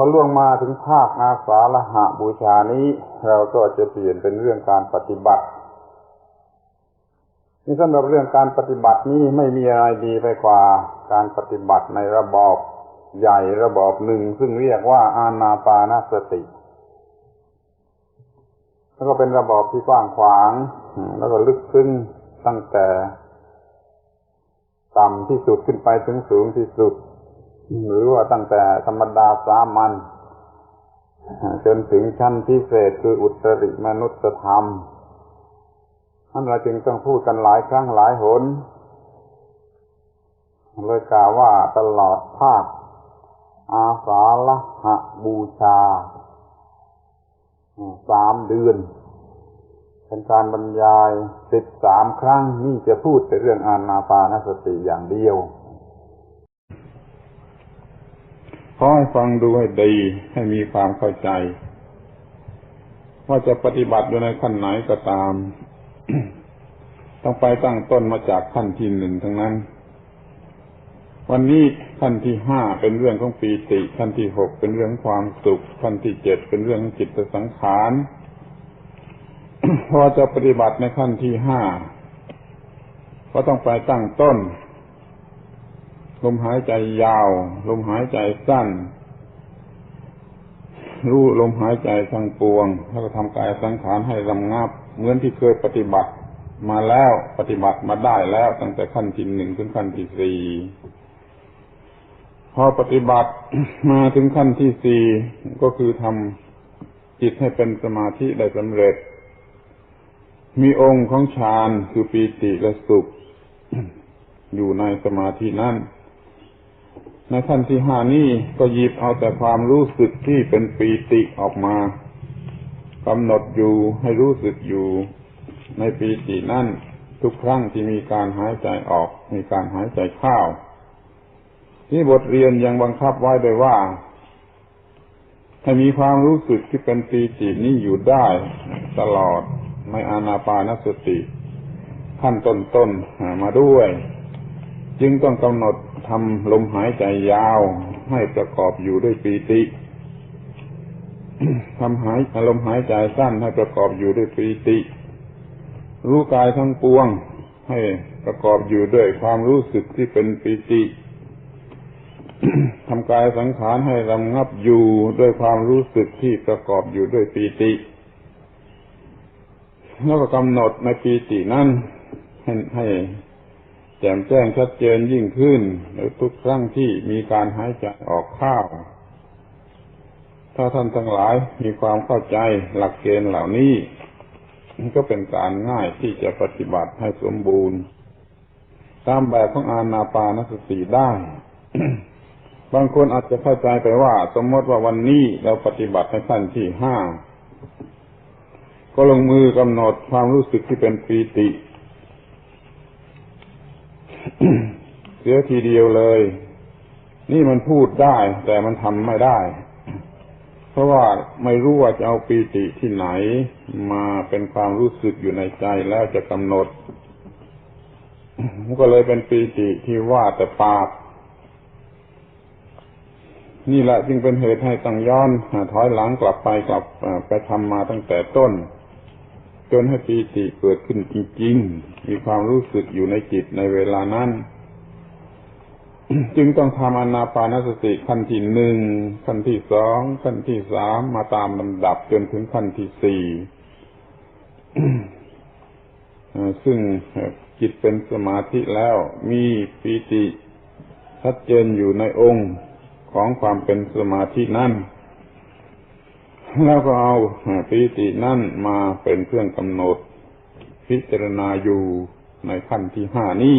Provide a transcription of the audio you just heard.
อล่วงมาถึงภาคอาสาฬหะบูชานี้ เราก็จะเปลี่ยนเป็นเรื่องการปฏิบัตินี่สำหรับเรื่องการปฏิบัตินี้ไม่มีอะไรดีไปกว่าการปฏิบัติในระบอบใหญ่ระบอบหนึ่ง ซึ่งเรียกว่าอานาปานสติ แล้วก็เป็นระบอบที่กว้างขวาง แล้วก็ลึกซึ้งตั้งแต่ ต่ำที่สุดขึ้นไปถึงสูงที่สุด หรือว่าตั้งแต่ธรรมดาสามัญจนถึงชั้นพิเศษคืออุตริมนุษยธรรมนั่นเราจึงต้องพูดกันหลายครั้งหลายหนเลยกล่าวว่าตลอดภาค อาสาละหะบูชาสามเดือน เป็นการบรรยายสิบสามครั้งนี่จะพูดแต่เรื่องอานาปานสติอย่างเดียว ขอให้ฟังดูให้ดีให้มีความเข้าใจ ว่าจะปฏิบัติอยู่ในขั้นไหนก็ตาม ต้องไปตั้งต้นมาจากขั้นที่หนึ่งทั้งนั้น วันนี้ขั้นที่ห้าเป็นเรื่องของปีติขั้นที่หกเป็นเรื่องความสุขขั้นที่เจ็ดเป็นเรื่องจิตสังขารพอจะปฏิบัติในขั้นที่ห้าก็ต้องไปตั้งต้น ลมหายใจยาว ลมหายใจสั้น รู้ลมหายใจทางปวง แล้วก็ทำกายสังขารให้รำงับ เหมือนที่เคยปฏิบัติมาแล้วปฏิบัติมาได้แล้วตั้งแต่ขั้นที่หนึ่งถึงขั้นที่สี่พอปฏิบัติมาถึงขั้นที่สี่ก็คือทำจิตให้เป็นสมาธิได้สำเร็จ มีองค์ของฌานคือปีติและสุข อยู่ในสมาธินั้น ในขั้นที่ห้านี้ก็หยิบเอาแต่ความรู้สึกที่เป็นปีติออกมากำหนดอยู่ให้รู้สึกอยู่ในปีตินั่นทุกครั้งที่มีการหายใจออก มีการหายใจเข้านี่บทเรียนยังบังคับไว้โดยว่าให้มีความรู้สึกที่เป็นปีตินี้อยู่ได้ตลอดในอานาปานสติขั้นต้นๆมาด้วย จึงต้องกำหนด ทำลมหายใจยาวให้ประกอบอยู่ด้วยปีติทำหายลมหายใจสั้นให้ประกอบอยู่ด้วยปีติ รู้กายทั้งปวง ให้ประกอบอยู่ด้วยความรู้สึกที่เป็นปีติทำกายสังขารให้รำงับอยู่ด้วยความรู้สึกที่ประกอบอยู่ด้วยปีติ แล้วก็กำหนดในปีตินั้นให้ให้ แจ่มแจ้งชัดเจนยิ่งขึ้นหรือทุกครั้งที่มีการหายใจออกข้าวถ้าท่านทั้งหลายมีความเข้าใจหลักเกณฑ์เหล่านี้ก็เป็นการง่ายที่จะปฏิบัติให้สมบูรณ์ ตามแบบของอานาปานสติได้ บางคนอาจจะเข้าใจไปว่า สมมติว่าวันนี้เราปฏิบัติในขั้นที่ห้าก็ลงมือกำหนดความรู้สึกที่เป็นปีติ เสียทีเดียวเลย นี่มันพูดได้ แต่มันทำไม่ได้ เพราะว่าไม่รู้ว่าจะเอาปีติที่ไหน มาเป็นความรู้สึกอยู่ในใจแล้วจะกำหนดก็เลยเป็นปีติที่ว่าแต่ปาก นี่แหละจึงเป็นเหตุให้ต้องย้อนถอยหลังกลับไปกลับไปทำมาตั้งแต่ต้น จนให้ปีติเกิดขึ้นจริง ๆ มีความรู้สึกอยู่ในจิตในเวลานั้น จึงต้องทำอนาปานสติขั้นที่หนึ่งขั้นที่สองขั้นที่สามมาตามลำดับจนถึงขั้นที่สี่ซึ่งจิตเป็นสมาธิแล้วมีปีติชัดเจนอยู่ในองค์ของความเป็นสมาธินั่น แล้วก็เอาปีตินั่นมาเป็นเครื่องกำหนด พิจารณาอยู่ในขั้นที่ห้านี้